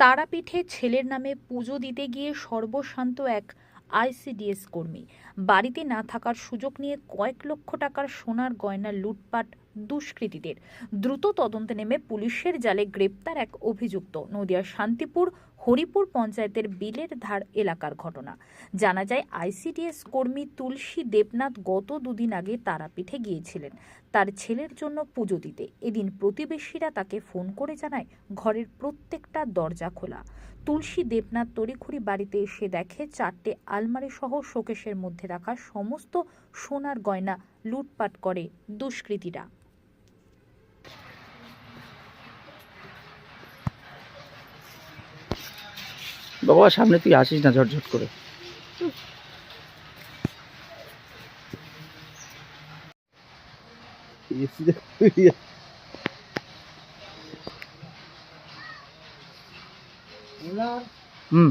তারাপীঠে ছেলের নামে পুজো দিতে গিয়ে সর্বশান্ত এক আইসিডিএস কর্মী। বাড়িতে না থাকার সুযোগ নিয়ে কয়েক লক্ষ টাকার সোনার গয়না লুটপাট দুষ্কৃতীদের। দ্রুত তদন্তে নেমে পুলিশের জালে গ্রেপ্তার এক অভিযুক্ত, নদিয়ার শান্তিপুর, হরিপুর পঞ্চায়েতের বিলের ধার এলাকার ঘটনা। জানা যায়, আইসিডিএস কর্মী তুলসী দেবনাথ গত দুদিন আগে তারাপীঠে গিয়েছিলেন। তার ছেলের জন্য পুজো দিতে। এদিন প্রতিবেশীরা তাকে ফোন করে জানায়, ঘরের প্রত্যেকটা দরজা খোলা। তুলসী দেবনাথ তড়িঘড়ি বাড়িতে এসে দেখে, চারটে আলমারি সহ শোকেশের মধ্যে রাখা সমস্ত সোনার গয়না লুটপাট করে দুষ্কৃতীরা। বাবা সামনে তুই আসিস না ঝটঝট করে। হুম।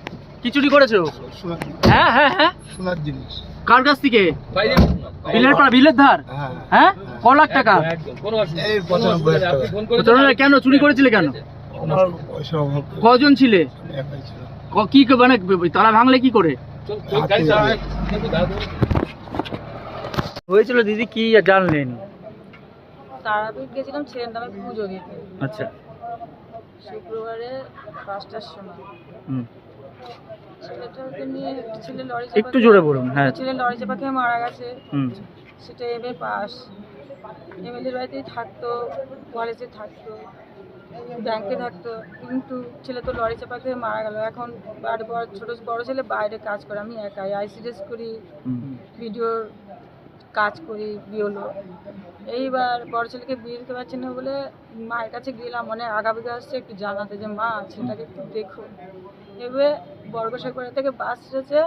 কি চুরি করেছ হ্যাঁ হ্যাঁ হ্যাঁ। সোনার জিনিস। কার কাছ থেকে? বিলের পাড়া বিলের ধার? হ্যাঁ হ্যাঁ। ক লাখ টাকা? কেন চুরি করেছিলে কেন? আমার পয়সা অভাব। কজন ছিলে? কি মানে তারা ভাঙলে কি করে। হয়েছিল দিদি কি জানলেন? তারাপীঠ গেছিলাম ছেলের নামে পুজো দিতে। আচ্ছা। শুক্রবারে পাঁচটার সময়। হুম। ছেলেটাকে নিয়ে একটা ছেলে লরি একটু জোরে বলুন হ্যাঁ। ছেলে লরি চাপা খেয়ে মারা গেছে। হুম। সেটা এম এ পাস। এমএলএর বাড়িতেই থাকতো কলেজে থাকতো ব্যাংকে থাকতো কিন্তু ছেলে তো লরি চাপা খেয়ে মারা গেল। এখন আর বড় ছোট বড় ছেলে বাইরে কাজ করে আমি একাই। আইসিডিএস করি হুম। ভিডিওর কাজ করি বিওলো এইবার বড় ছেলেকে বিয়ে দিতে পারছি না বলে মায়ের কাছে গেলাম। অনেক আগাবিগা আসছে একটু জানাতে যে মা ছেলেটাকে একটু দেখো। এবার বর্গসাগর থেকে বাস এসেছে।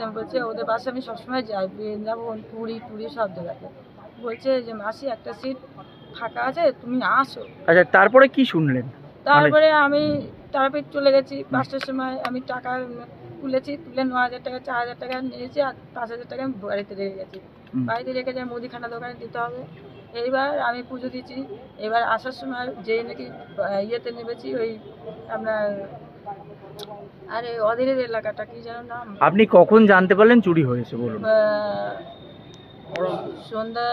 আমি বলছে ওদের বাসে আমি সবসময় যাই বৃন্দাবন পুরী টুরি সব জায়গাতে। বলছে যে মাসি একটা সিট ফাঁকা আছে তুমি আসো। আচ্ছা তারপরে কি শুনলেন? তারপরে আমি তারপরে চলে গেছি পাঁচটার সময় আমি টাকা তুলেছি তুলে ন হাজার টাকা চার হাজার টাকা নিয়েছি আর পাঁচ হাজার টাকা আমি বাড়িতে রেখে গেছি। বাড়িতে রেখে যাই মুদিখানা দোকানে দিতে হবে। এইবার আমি পুজো দিচ্ছি। এবার আসার সময় যে নাকি ইয়েতে নেমেছি ওই আপনার আরে অধীরের এলাকাটা কি যেন নাম? আপনি কখন জানতে পারলেন চুরি হয়েছে বলুন। সন্ধ্যা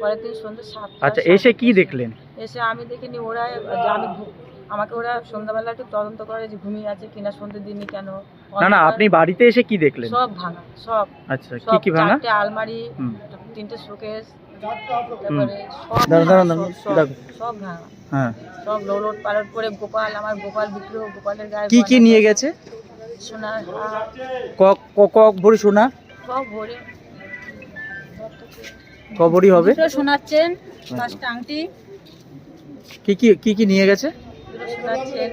পরের দিন সন্ধ্যা সাতটা আচ্ছা এসে কি দেখলেন? এসে আমি দেখিনি ওরা যে আমি ঘু- আমাকে ওরা সন্ধ্যাবেলা একটু তদন্ত করে যে ঘুমিয়ে আছে কিনা সন্ধ্যে দিনই কেন? না না আপনি বাড়িতে এসে কি দেখলেন? সব ভাঙা সব। আচ্ছা কি সব কি ভাঙা? চারটে আলমারি হুম। তিনটে শোকেস সব হ্যাঁ। পালট করে গোপাল আমার গোপাল বিগ্রহ গোপালের গায়ে কি কি নিয়ে গেছে? ক ভরি সোনা? সব ভরে। ক হবে? সোনার পাঁচটা আংটি। কি কি কি কি নিয়ে গেছে? চেন।